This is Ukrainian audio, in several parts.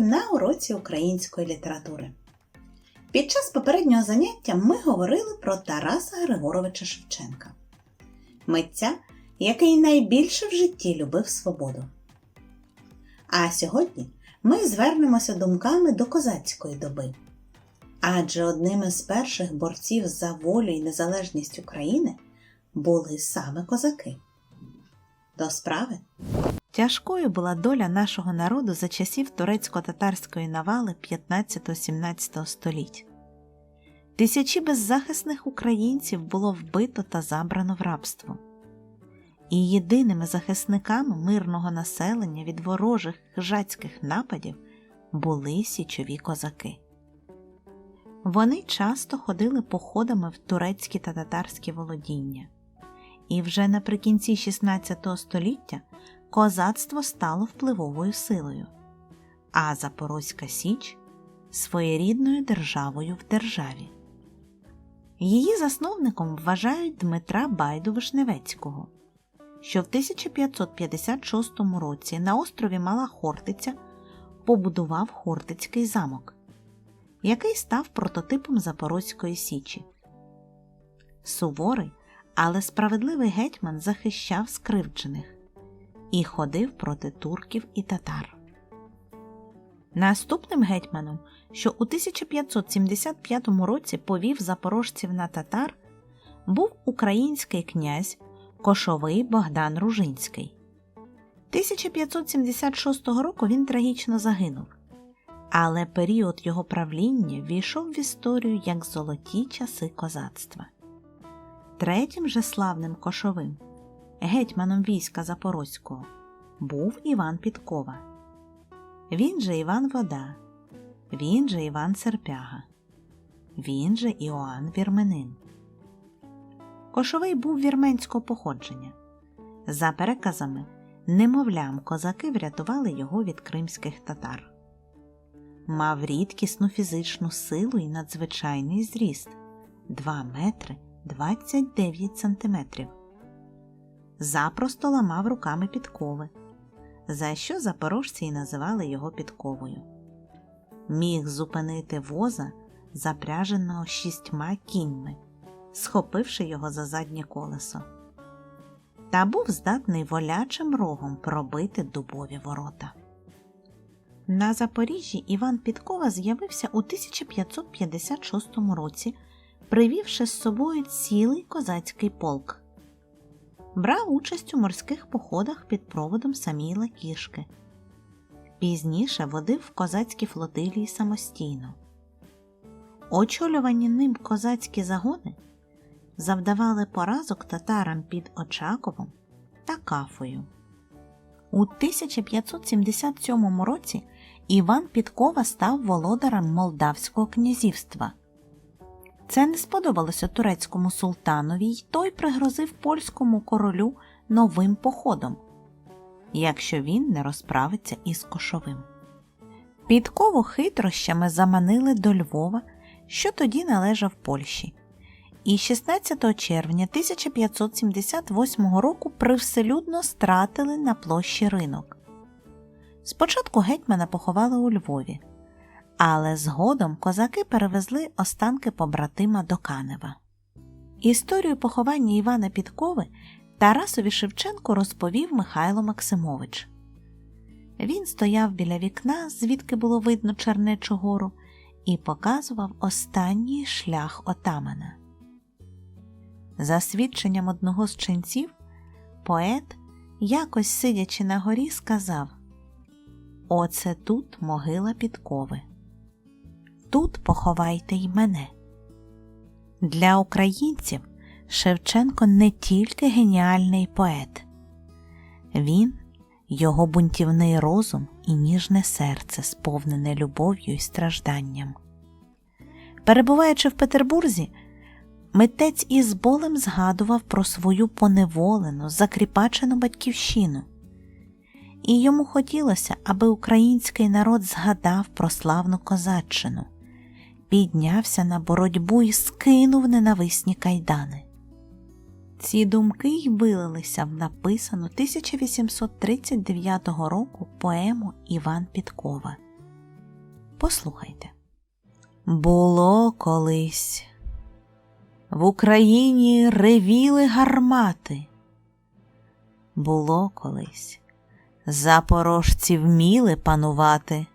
на уроці української літератури. Під час попереднього заняття ми говорили про Тараса Григоровича Шевченка, митця, який найбільше в житті любив свободу. А сьогодні ми звернемося думками до козацької доби. Адже одними з перших борців за волю і незалежність України були саме козаки. До справи Тяжкою була доля нашого народу за часів турецько-татарської навали 15-17 століть. Тисячі беззахисних українців було вбито та забрано в рабство. І єдиними захисниками мирного населення від ворожих хижацьких нападів були січові козаки. Вони часто ходили походами в турецькі та татарські володіння. І вже наприкінці XVI століття козацтво стало впливовою силою, а Запорозька Січ своєрідною державою в державі. Її засновником вважають Дмитра Байду Вишневецького, що в 1556 році на острові Мала Хортиця побудував Хортицький замок, який став прототипом Запорозької Січі. Суворий, але справедливий гетьман захищав скривджених і ходив проти турків і татар. Наступним гетьманом, що у 1575 році повів запорожців на татар, був український князь Кошовий Богдан Ружинський. 1576 року він трагічно загинув, але період його правління війшов в історію як золоті часи козацтва. Третім же славним кошовим гетьманом війська Запорозького, був Іван Підкова. Він же Іван Вода, він же Іван Серпяга, він же Іоанн Вірменин. Кошовий був вірменського походження. За переказами, немовлям козаки врятували його від кримських татар. Мав рідкісну фізичну силу і надзвичайний зріст 2 метри 29 сантиметрів запросто ламав руками підкови, за що запорожці й називали його підковою. Міг зупинити воза, запряженого шістьма кіньми, схопивши його за заднє колесо, та був здатний волячим рогом пробити дубові ворота. На Запоріжжі Іван Підкова з'явився у 1556 році, привівши з собою цілий козацький полк брав участь у морських походах під проводом Саміла Кішки. Пізніше водив в козацькі флотилії самостійно. Очолювані ним козацькі загони завдавали поразок татарам під Очаковом та Кафою. У 1577 році Іван Підкова став володарем Молдавського князівства. Це не сподобалося турецькому султанові, й той пригрозив польському королю новим походом, якщо він не розправиться із кошовим. Підкову хитрощами заманили до Львова, що тоді належав Польщі, і 16 червня 1578 року привселюдно стратили на площі ринок. Спочатку гетьмана поховали у Львові але згодом козаки перевезли останки побратима до Канева. Історію поховання Івана Підкови Тарасові Шевченко розповів Михайло Максимович. Він стояв біля вікна, звідки було видно Чернечу гору, і показував останній шлях отамана. За свідченням одного з ченців, поет, якось сидячи на горі, сказав Оце тут могила підкови тут поховайте й мене. Для українців Шевченко не тільки геніальний поет, він його бунтівний розум і ніжне серце, сповнене любов'ю і стражданням. Перебуваючи в Петербурзі, митець із болем згадував про свою поневолену, закріпачену батьківщину і йому хотілося, аби український народ згадав про славну козаччину, піднявся на боротьбу і скинув ненависні кайдани. Ці думки й вилилися в написану 1839 року поему Іван Підкова. Послухайте. Було колись. В Україні ревіли гармати. Було колись. Запорожці вміли панувати.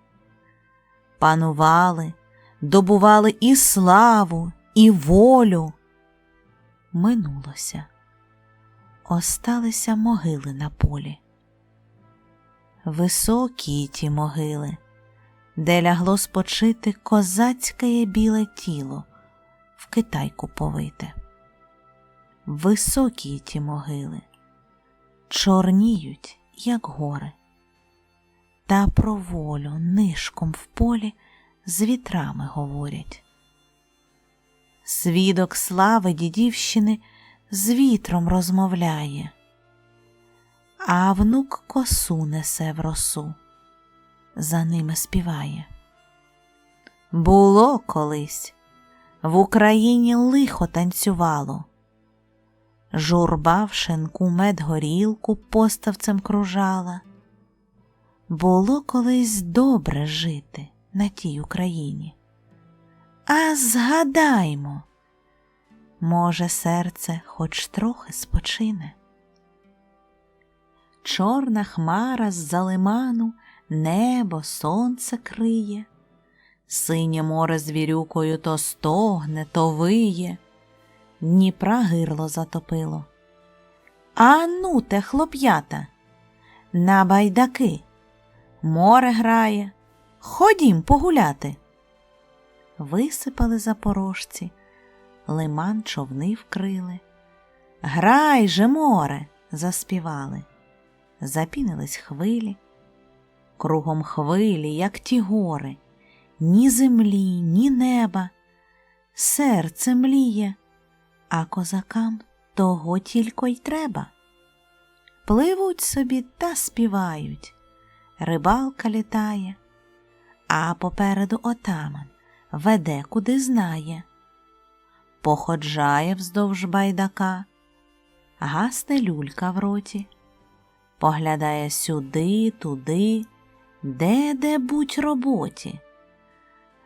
Панували, добували і славу, і волю. Минулося. Осталися могили на полі. Високі ті могили, де лягло спочити козацьке біле тіло в китайку повите. Високі ті могили, чорніють, як гори, та про волю нишком в полі з вітрами говорять. Свідок слави дідівщини з вітром розмовляє, а внук косу несе в росу, за ними співає. Було колись в Україні лихо танцювало. Журба в шинку медгорілку поставцем кружала. Було колись добре жити на тій Україні. А згадаймо, може, серце хоч трохи спочине. Чорна хмара з-за лиману небо сонце криє, синє море з вірюкою то стогне, то виє, Дніпра гирло затопило. А ну те, хлоп'ята, на байдаки, море грає, ходім погуляти. Висипали запорожці, лиман човни вкрили. Грай же, море, заспівали, запінились хвилі, кругом хвилі, як ті гори, ні землі, ні неба, серце мліє, а козакам того тільки й треба. Пливуть собі та співають, рибалка літає, а попереду отаман веде куди знає, походжає вздовж байдака, гасне люлька в роті, поглядає сюди, туди, де де будь роботі.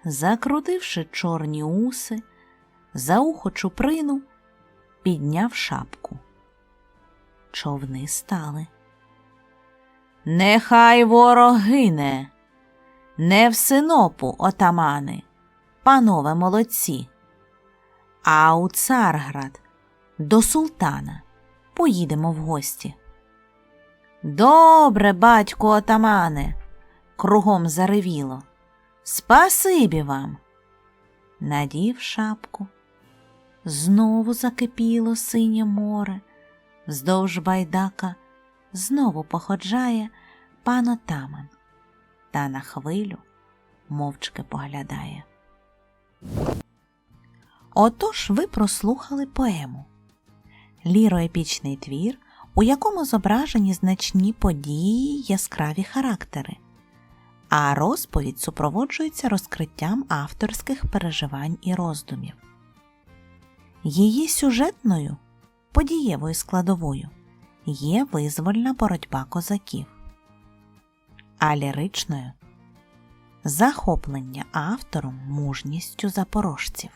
Закрутивши чорні уси, за ухо чуприну, підняв шапку. Човни стали. Нехай ворог гине, не в синопу, отамани, панове молодці, а у Царград до султана поїдемо в гості. Добре, батько отамане, кругом заревіло. Спасибі вам. Надів шапку. Знову закипіло синє море, вздовж байдака знову походжає пан отаман та на хвилю мовчки поглядає. Отож ви прослухали поему ліроепічний твір, у якому зображені значні події яскраві характери, а розповідь супроводжується розкриттям авторських переживань і роздумів. Її сюжетною подієвою складовою є визвольна боротьба козаків, а ліричною захоплення автором мужністю запорожців.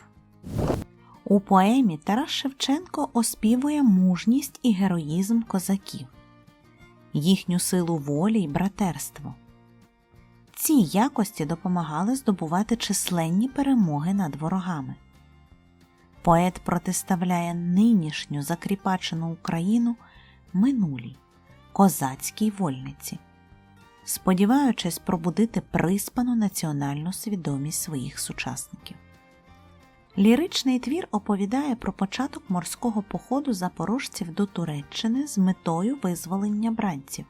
У поемі Тарас Шевченко оспівує мужність і героїзм козаків, їхню силу волі й братерство. Ці якості допомагали здобувати численні перемоги над ворогами. Поет протиставляє нинішню закріпачену Україну минулій козацькій вольниці, сподіваючись пробудити приспану національну свідомість своїх сучасників. Ліричний твір оповідає про початок морського походу запорожців до Туреччини з метою визволення бранців.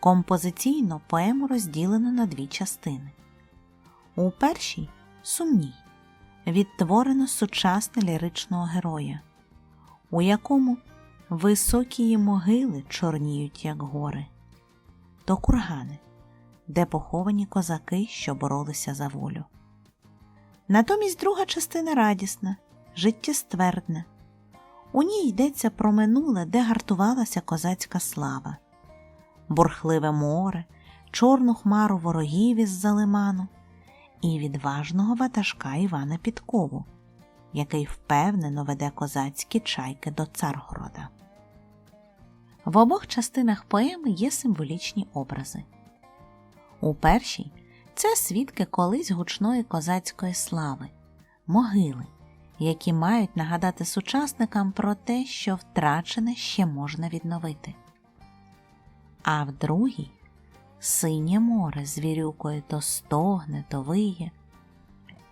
Композиційно поему розділено на дві частини. У першій сумній відтворено сучасне ліричного героя, у якому високі могили чорніють, як гори, то кургани, де поховані козаки, що боролися за волю. Натомість друга частина радісна, життєствердна. У ній йдеться про минуле, де гартувалася козацька слава, бурхливе море, чорну хмару ворогів із за лиману і відважного ватажка Івана Підкову, який впевнено веде козацькі чайки до Царгорода. В обох частинах поеми є символічні образи. У першій це свідки колись гучної козацької слави, могили, які мають нагадати сучасникам про те, що втрачене ще можна відновити. А в другій синє море з вірюкою то стогне, то виє.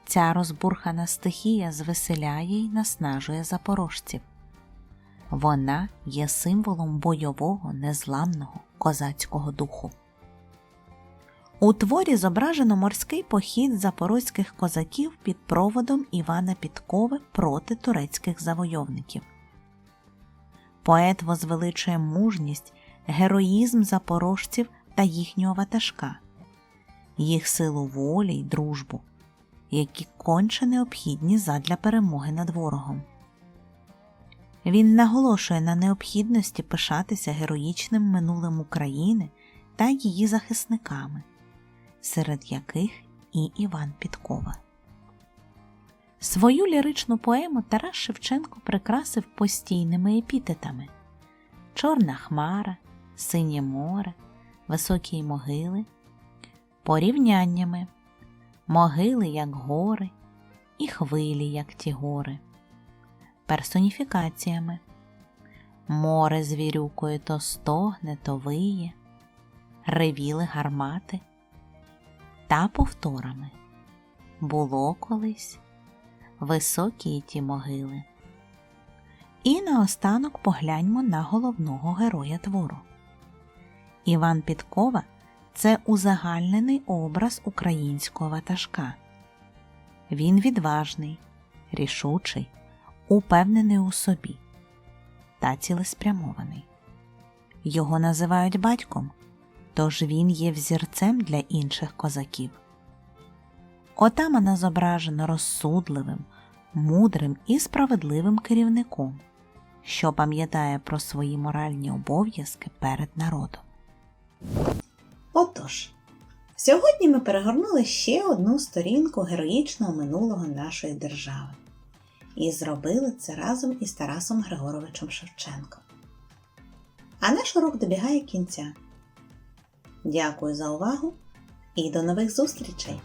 Ця розбурхана стихія звеселяє й наснажує запорожців. Вона є символом бойового, незламного козацького духу. У творі зображено морський похід запорозьких козаків під проводом Івана Підкови проти турецьких завойовників. Поет возвеличує мужність, героїзм запорожців та їхнього ватажка, їх силу волі й дружбу, які конче необхідні задля перемоги над ворогом. Він наголошує на необхідності пишатися героїчним минулим України та її захисниками, серед яких і Іван Підкова. Свою ліричну поему Тарас Шевченко прикрасив постійними епітетами Чорна хмара, Синє море, Високі могили, порівняннями, могили як гори, і хвилі, як ті гори, персоніфікаціями, море з вірюкою то стогне, то виє, ревіли гармати та повторами. Було колись високі ті могили. І наостанок погляньмо на головного героя твору. Іван Підкова це узагальнений образ українського ватажка. Він відважний, рішучий, упевнений у собі та цілеспрямований. Його називають батьком, тож він є взірцем для інших козаків. Отамана зображено розсудливим, мудрим і справедливим керівником, що пам'ятає про свої моральні обов'язки перед народом. Отож, сьогодні ми перегорнули ще одну сторінку героїчного минулого нашої держави і зробили це разом із Тарасом Григоровичем Шевченком. А наш урок добігає кінця. Дякую за увагу і до нових зустрічей!